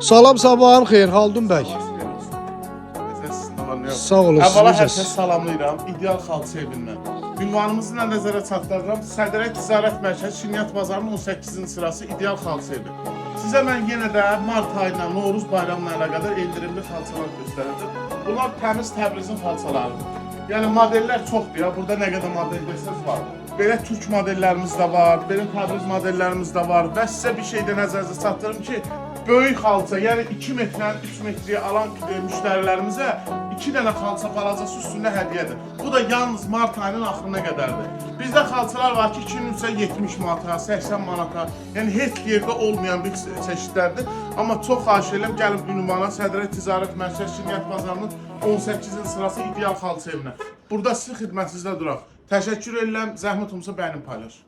Salam sabahın xeyir Haldun bəy. Sağ siz Əvvəla hər kəs salamlayıram. İdeal xalça evindən. Ünvanımızı ilə nəzərə çatdırıram. Sədrə Ticarət Mərkəzi Şirniyyat Bazarının 18-ci sırası İdeal xalça evi. Sizə mən yenə də mart ayı ilə Novruz bayramı ilə əlaqədar endirimli xalçalar göstərəcəm. Bunlar təmiz Təbrizin xalçalarıdır. Yəni modellər çoxdur ya. Burada nə qədər model desəz var. Belə türk modellərimiz də var, belə Təbriz modellərimiz də var və sizə bir şey də nəzərinizə çatdırım ki, böyük xalça, yəni 2 metrdən 3 metrəyə alan e, müştərilərimizə 2 dənə xalça balacası üstündə hədiyyədir. Bu da yalnız mart ayının axırına qədərdir. Bizdə xalçalar var ki, 2 üçün 70 manata, 80 manata, yəni heç yerdə olmayan bir çeşidlərdir. Amma çox xahiş edirəm, gəlin ünvana Sədrə Ticarət Mərkəzi Şirniyyat Bazarının 18-ci sırası ideal xalça evinə. Burada sizin xidmətinizdə duraq. Təşəkkür edirəm, zəhmət olmasa bənim paylaş.